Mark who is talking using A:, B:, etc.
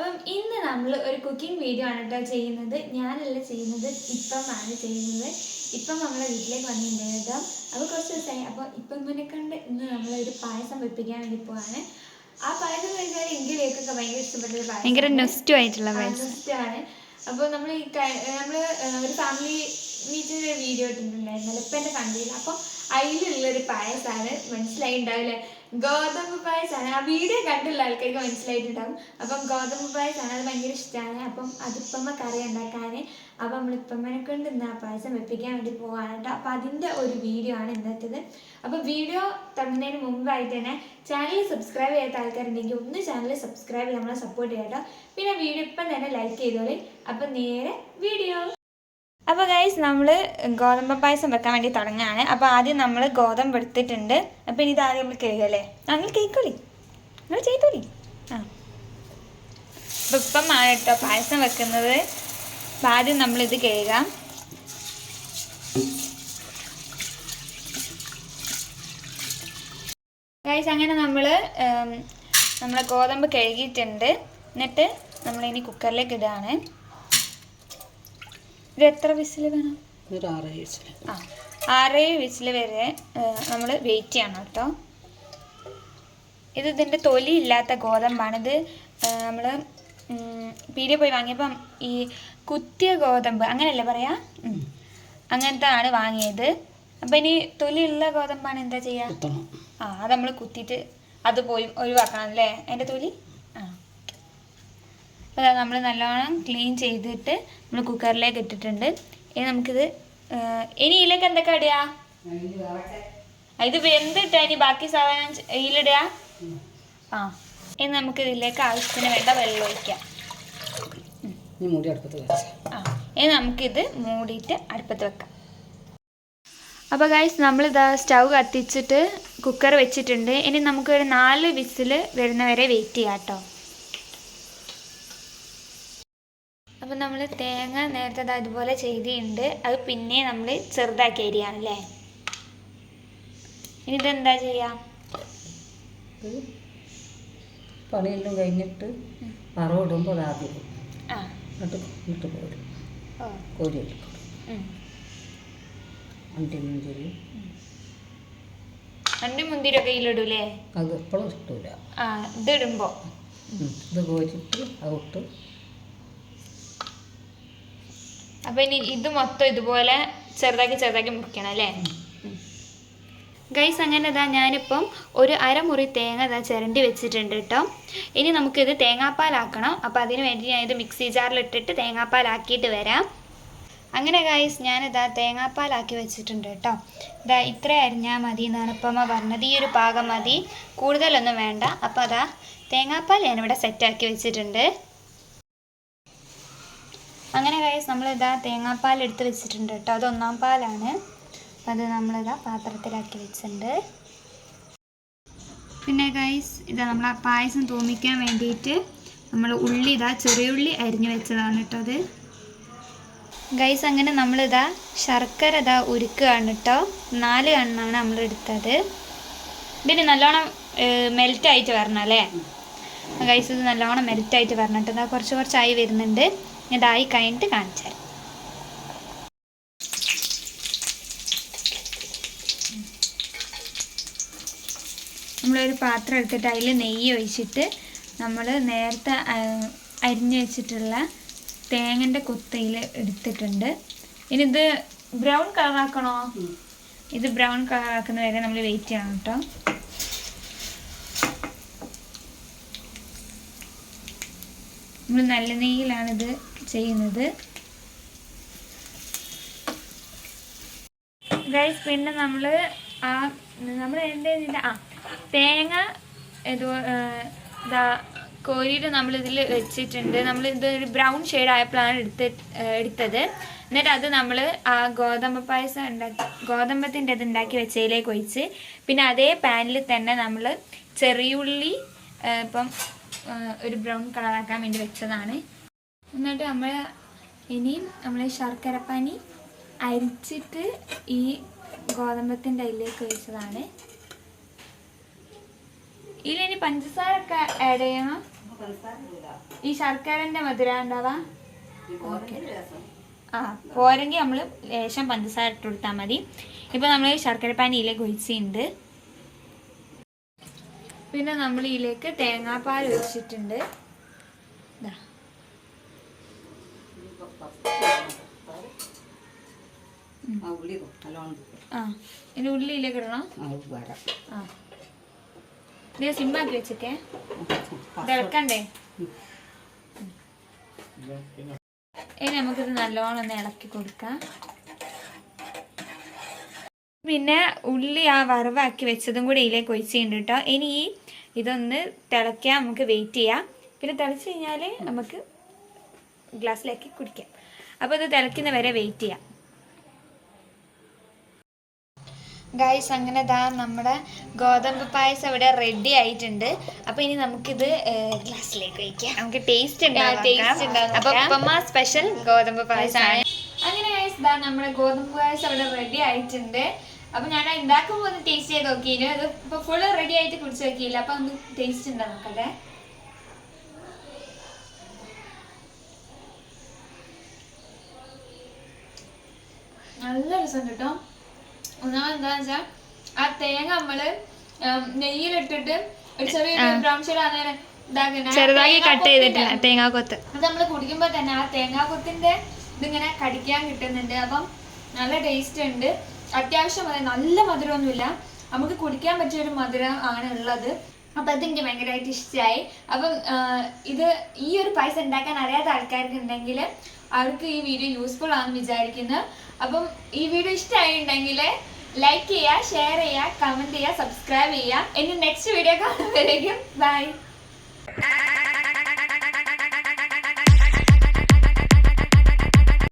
A: അപ്പം ഇന്ന് നമ്മൾ ഒരു കുക്കിംഗ് വീഡിയോ ആണ് കേട്ടോ ചെയ്യുന്നത്. ഞാനല്ല ചെയ്യുന്നത് ഇപ്പം ആണ് ചെയ്യുന്നത്. ഇപ്പം നമ്മളെ വീട്ടിലേക്ക് വന്നിട്ടുണ്ട് കേട്ടോ അപ്പോൾ കുറച്ച് ദിവസമായി. അപ്പോൾ ഇപ്പം മുന്നേ കണ്ട് ഇന്ന് നമ്മളൊരു പായസം വെപ്പിക്കാൻ വേണ്ടി പോവാണ്. ആ പായസം വെച്ചാൽ എനിക്ക് കേൾക്കൊക്കെ ഭയങ്കര ഇഷ്ടപ്പെട്ടൊരു പായസം
B: ഭയങ്കര നെസ്റ്റു ആയിട്ടുള്ള പായസം.
A: ആണ് അപ്പോൾ നമ്മൾ ഈ നമ്മൾ ഒരു ഫാമിലി മീറ്റിന്റെ വീഡിയോ ഇട്ടിട്ടുണ്ടായിരുന്നല്ലോ. ഇപ്പം എന്റെ കണ്ടില്ല. അപ്പോൾ അതിലുള്ളൊരു പായസമാണ് മനസ്സിലായി ഉണ്ടാവില്ലേ? ഗോതമ്പ് പായസമാണ്. ആ വീഡിയോ കണ്ടുള്ള ആൾക്കാർക്ക് മനസ്സിലായിട്ടുണ്ടാവും. അപ്പം ഗോതമ്പ് പായസമാണ് അത് ഭയങ്കര ഇഷ്ടമാണ് അപ്പം അതിപ്പമ്മ കറി ഉണ്ടാക്കാൻ അപ്പം നമ്മൾ ഇപ്പമ്മനെ കൊണ്ട് ഇന്ന് ആ പായസം വെപ്പിക്കാൻ വേണ്ടി പോവാണ് കേട്ടോ. അപ്പം അതിന്റെ ഒരു വീഡിയോ ആണ് ഇന്നത്തേത്. അപ്പം വീഡിയോ തുടങ്ങുന്നതിന് മുമ്പായിട്ട് തന്നെ ചാനൽ സബ്സ്ക്രൈബ് ചെയ്യാത്ത ആൾക്കാരുണ്ടെങ്കിൽ ഒന്ന് ചാനൽ സബ്സ്ക്രൈബ് നമ്മളെ സപ്പോർട്ട് ചെയ്യാം കേട്ടോ. പിന്നെ വീഡിയോ ഇപ്പം തന്നെ ലൈക്ക് ചെയ്തോളി. അപ്പം നേരെ വീഡിയോ അപ്പോൾ ഗൈസ് നമ്മൾ ഗോതമ്പ് പായസം വെക്കാൻ വേണ്ടി തുടങ്ങുകയാണ് അപ്പോൾ ആദ്യം നമ്മൾ ഗോതമ്പ് എടുത്തിട്ടുണ്ട്. അപ്പോൾ ഇനി ഇതാദ്യം നമ്മൾ കേൾക്കല്ലേ നിങ്ങൾ കേൾക്കോളി നിങ്ങൾ ചെയ്തോളി ആ. അപ്പോൾ ഇപ്പമാണ് കേട്ടോ പായസം വെക്കുന്നത്. അപ്പോൾ ആദ്യം നമ്മളിത് കേൾക്കാം. ഗൈസ് അങ്ങനെ നമ്മൾ നമ്മളെ ഗോതമ്പ് കഴുകിയിട്ടുണ്ട്. എന്നിട്ട് നമ്മളിനി കുക്കറിലേക്ക് ഇടുകയാണ് ഇത് എത്ര വിസിൽ വേണം
C: ഒരു ആറ് വയസ്സിൽ
A: ആ ആറേ വിസിൽ വരെ നമ്മൾ വെയിറ്റ് ചെയ്യണം കേട്ടോ. ഇത് ഇതിന്റെ തൊലി ഇല്ലാത്ത ഗോതമ്പാണ്. ഇത് നമ്മൾ പീടിയ പോയി വാങ്ങിയപ്പം ഈ കുത്തിയ ഗോതമ്പ് അങ്ങനെയല്ലേ പറയാ. അങ്ങനത്തെ ആണ് വാങ്ങിയത്. അപ്പം ഇനി തൊലിയുള്ള ഗോതമ്പാണ് എന്താ ചെയ്യുക ആ അത് നമ്മൾ കുത്തിയിട്ട് അത് പോയി ഒഴിവാക്കണം അല്ലേ? അതിന്റെ തൊലി? ആ. അപ്പോൾ നമ്മൾ നല്ലോണം ക്ലീൻ ചെയ്തിട്ട് നമ്മൾ കുക്കറിലേക്ക് ഇട്ടിട്ടുണ്ട്. ഇനി നമുക്കിത് ഇനി ഇതിലേക്ക് എന്തൊക്കെ ഇടുക ഇത് വെന്തിട്ട ഇനി ബാക്കി സാധനം ഇതിലിടുക ആ ഇനി നമുക്ക് ഇതിലേക്ക് ആവശ്യത്തിന് വേണ്ട വെള്ളം ഒഴിക്കാം. ആ ഇനി നമുക്കിത് മൂടിയിട്ട് അടുപ്പത്ത് വെക്കാം. അപ്പോൾ ഗൈസ് നമ്മളിതാ സ്റ്റൗ കത്തിച്ചിട്ട് കുക്കർ വെച്ചിട്ടുണ്ട്. ഇനി നമുക്കൊരു നാല് വിസിൽ വരുന്നവരെ വെയിറ്റ് ചെയ്യാം കേട്ടോ നമ്മൾ തേങ്ങ നേരത്തെ അതുപോലെ ചെയ്തിട്ടുണ്ട്. അത് പിന്നെ നമ്മൾ ചെറുതാക്കി അരിയാണല്ലേ? ഇനി ഇതെന്താ ചെയ്യാം?
C: പണിയെല്ലാം കഴിഞ്ഞിട്ട് വറവിടുമ്പോൾ അത് ആദ്യം
A: ആ.
C: എന്നിട്ട് കോരും. കോരി എടുക്കും. അണ്ടി മുന്തിരി
A: അണ്ടി മുന്തിരിയൊക്കെ ഇതിലിടൂലേ?
C: അത് എപ്പോഴും ഇഷ്ടമില്ല
A: ആ ഇതിടുമ്പോൾ
C: ഇത് കോരിട്ട് അതിട്ട്
A: അപ്പൊ ഇനി ഇത് മൊത്തം ഇതുപോലെ ചെറുതാക്കി ചെറുതാക്കി മുറിക്കണം അല്ലേ? ഗൈസ് അങ്ങനെ ഇതാ ഞാനിപ്പം ഒരു അരമുറി തേങ്ങ ഇതാ ചിരണ്ടി വെച്ചിട്ടുണ്ട് കേട്ടോ ഇനി നമുക്കിത് തേങ്ങാപ്പാലാക്കണം. അപ്പോൾ അതിന് വേണ്ടി ഞാൻ ഇത് മിക്സി ജാറിലിട്ടിട്ട് തേങ്ങാപ്പാലാക്കിയിട്ട് വരാം. അങ്ങനെ ഗൈസ് ഞാനിതാ തേങ്ങാപ്പാലാക്കി വെച്ചിട്ടുണ്ട് കേട്ടോ ഇതാ ഇത്ര അരിഞ്ഞാൽ മതി എന്നാണ് ഇപ്പം അമ്മ പറഞ്ഞത്. ഈ ഒരു പാകം മതി. കൂടുതലൊന്നും വേണ്ട. അപ്പോൾ അതാ തേങ്ങാപ്പാൽ ഞാനിവിടെ സെറ്റാക്കി വെച്ചിട്ടുണ്ട്. അങ്ങനെ കഴിച്ച് നമ്മളിതാ തേങ്ങാപ്പാൽ എടുത്ത് വെച്ചിട്ടുണ്ട് കേട്ടോ. അത് ഒന്നാം പാലാണ്. അപ്പം അത് നമ്മളിതാ പാത്രത്തിലാക്കി വെച്ചിട്ടുണ്ട്. പിന്നെ ഗൈസ് ഇതാ നമ്മൾ ആ പായസം തൂമിക്കാൻ വേണ്ടിയിട്ട് നമ്മൾ ഉള്ളി ഇതാ ചെറിയ ഉള്ളി അരിഞ്ഞു വെച്ചതാണ് കേട്ടോ അത്. ഗൈസ് അങ്ങനെ നമ്മളിതാ ശർക്കര ഇതാ ഉരുക്കുകയാണ് കേട്ടോ. നാല് കണ്ണാണ് നമ്മൾ എടുത്തത്. ഇതിന് നല്ലോണം മെൽറ്റായിട്ട് വരണം അല്ലേ? ഗൈസ് ഇത് നല്ലോണം മെൽറ്റായിട്ട് വരണം കേട്ടോ. കുറച്ച് കുറച്ചായി വരുന്നുണ്ട്. ഇതായി കഴിഞ്ഞിട്ട് കാണിച്ചു തരാം. നമ്മളൊരു പാത്രം എടുത്തിട്ട് അതിൽ നെയ്യ് ഒഴിച്ചിട്ട് നമ്മൾ നേരത്തെ അരിഞ്ഞു വെച്ചിട്ടുള്ള തേങ്ങന്റെ കുത്തയിൽ എടുത്തിട്ടുണ്ട്. ഇനി ഇത് ബ്രൗൺ കളറാക്കണോ? ഇത് ബ്രൗൺ കളറാക്കുന്ന വരെ നമ്മൾ വെയിറ്റ് ചെയ്യണം കേട്ടോ. നമ്മൾ നല്ല നെയ്യിലാണിത് ചെയ്യുന്നത്. ഗൈസ് പിന്നെ നമ്മൾ ആ നമ്മൾ ഇതിന്റെ ആ തേങ്ങ ഇത് ഇതാ കോരിയിട്ട് നമ്മളിതിൽ വെച്ചിട്ടുണ്ട്. നമ്മൾ ഇത് ഒരു ബ്രൗൺ ഷെയ്ഡ് ആയപ്പോഴാണ് എടുത്ത് എടുത്തത്. എന്നിട്ട് അത് നമ്മൾ ആ ഗോതമ്പ് പായസം ഉണ്ടാക്കി ഗോതമ്പത്തിന്റെ ഇത് ഉണ്ടാക്കി വെച്ചതിലേക്ക് ഒഴിച്ച് പിന്നെ അതേ പാനിൽ തന്നെ നമ്മൾ ചെറിയുള്ളി ഇപ്പം ഒരു ബ്രൗൺ കളറാക്കാൻ വേണ്ടി വെച്ചതാണ്. എന്നിട്ട് നമ്മൾ ഇനിയും നമ്മൾ ശർക്കരപ്പാനി അരിച്ചിട്ട് ഈ ഗോതമ്പത്തിന്റെ അതിലേക്ക് ഒഴിച്ചതാണ്. ഇതിലിനി പഞ്ചസാര ഒക്കെ ആഡ് ചെയ്യണം. ഈ ശർക്കരന്റെ മധുര ഉണ്ടാവാ? ആ പോരെങ്കിൽ നമ്മൾ ലേശം പഞ്ചസാര ഇട്ട് കൊടുത്താൽ മതി. ഇപ്പം നമ്മൾ ശർക്കരപ്പാനിയിലേക്ക് ഒഴിച്ചിട്ടുണ്ട്. പിന്നെ നമ്മൾ ഇതിലേക്ക് തേങ്ങാപ്പാൽ ഒഴിച്ചിട്ടുണ്ട്.
C: ആ
A: ഉള്ളിയിലേക്ക് ഇടണം.
C: ആ
A: സിമ്മാക്കി വെച്ചേക്കേ തിളക്കണ്ടേ ഇനി നമുക്കിത് നല്ലോണം ഒന്ന് ഇളക്കി കൊടുക്കാം. പിന്നെ ഉള്ളി ആ വറവാക്കി വെച്ചതും കൂടി ഇതിലേക്ക് ഒഴിച്ചിട്ടുണ്ട് കേട്ടോ ഇനി ഈ ഇതൊന്ന് തിളയ്ക്കാൻ നമുക്ക് വെയിറ്റ് ചെയ്യാം. പിന്നെ തിളച്ച് കഴിഞ്ഞാൽ നമുക്ക് ഗ്ലാസ്സിലേക്ക് കുടിക്കാം. അപ്പോൾ ഇത് തിളയ്ക്കുന്ന വരെ വെയിറ്റ് ചെയ്യാം. ഗൈസ് അങ്ങനെ ദാ നമ്മുടെ ഗോതമ്പ് പായസം ഇവിടെ റെഡി ആയിട്ടുണ്ട്. അപ്പൊ ഇനി നമുക്കിത് ഗ്ലാസ്സിലേക്ക് വയ്ക്കാം നമുക്ക് ടേസ്റ്റ് ഉപ്പമ്മ സ്പെഷ്യൽ ഗോതമ്പ് പായസമാണ് അങ്ങനെ ഗൈസ് ദാ നമ്മുടെ ഗോതമ്പ് പായസം ഇവിടെ റെഡി ആയിട്ടുണ്ട്. അപ്പൊ ഞാൻ ഉണ്ടാക്കുമ്പോൾ ഒന്ന് ടേസ്റ്റ് ചെയ്ത് നോക്കിയില്ല അത് ഇപ്പൊ ഫുള്ള് റെഡി ആയിട്ട് കുടിച്ച് നോക്കിയില്ല. അപ്പൊ ഒന്ന് ടേസ്റ്റ് ഉണ്ടോ നോക്കട്ടെ. നല്ല രസമുണ്ട് കേട്ടോ. ഒന്നാമത് എന്താന്ന് വെച്ചാൽ ആ തേങ്ങ നമ്മൾ നെയ്യിലിട്ടിട്ട് ഒരു ചെറിയ ബ്രൗൺ ഷെയ്ഡ് ആകുന്നേരം
B: ചെറുതായി കട്ട് ചെയ്തിട്ടില്ല തേങ്ങാക്കൊത്ത്.
A: അത് നമ്മൾ കുടിക്കുമ്പോ തന്നെ ആ തേങ്ങാക്കൊത്തിന്റെ ഇതിങ്ങനെ കടിക്കാൻ കിട്ടുന്നുണ്ട്. അപ്പം നല്ല ടേസ്റ്റ് ഉണ്ട്. അത്യാവശ്യം മതി നല്ല മധുരമൊന്നുമില്ല. നമുക്ക് കുടിക്കാൻ പറ്റിയ ഒരു മധുരം ആണ് ഉള്ളത്. അപ്പൊ അതെനിക്ക് ഭയങ്കരമായിട്ട് ഇഷ്ടമായി അപ്പം ഇത് ഈ ഒരു പൈസ ഉണ്ടാക്കാൻ അറിയാത്ത ആൾക്കാർക്ക് ഉണ്ടെങ്കിൽ അവർക്ക് ഈ വീഡിയോ യൂസ്ഫുൾ ആണെന്ന് വിചാരിക്കുന്നു. അപ്പം ഈ വീഡിയോ ഇഷ്ടമായിട്ടുണ്ടെങ്കിൽ ലൈക്ക് ചെയ്യുക ഷെയർ ചെയ്യുക കമന്റ് ചെയ്യുക സബ്സ്ക്രൈബ് ചെയ്യുക. ഇനി നെക്സ്റ്റ് വീഡിയോ കാണുമ്പോഴേക്കും ബൈ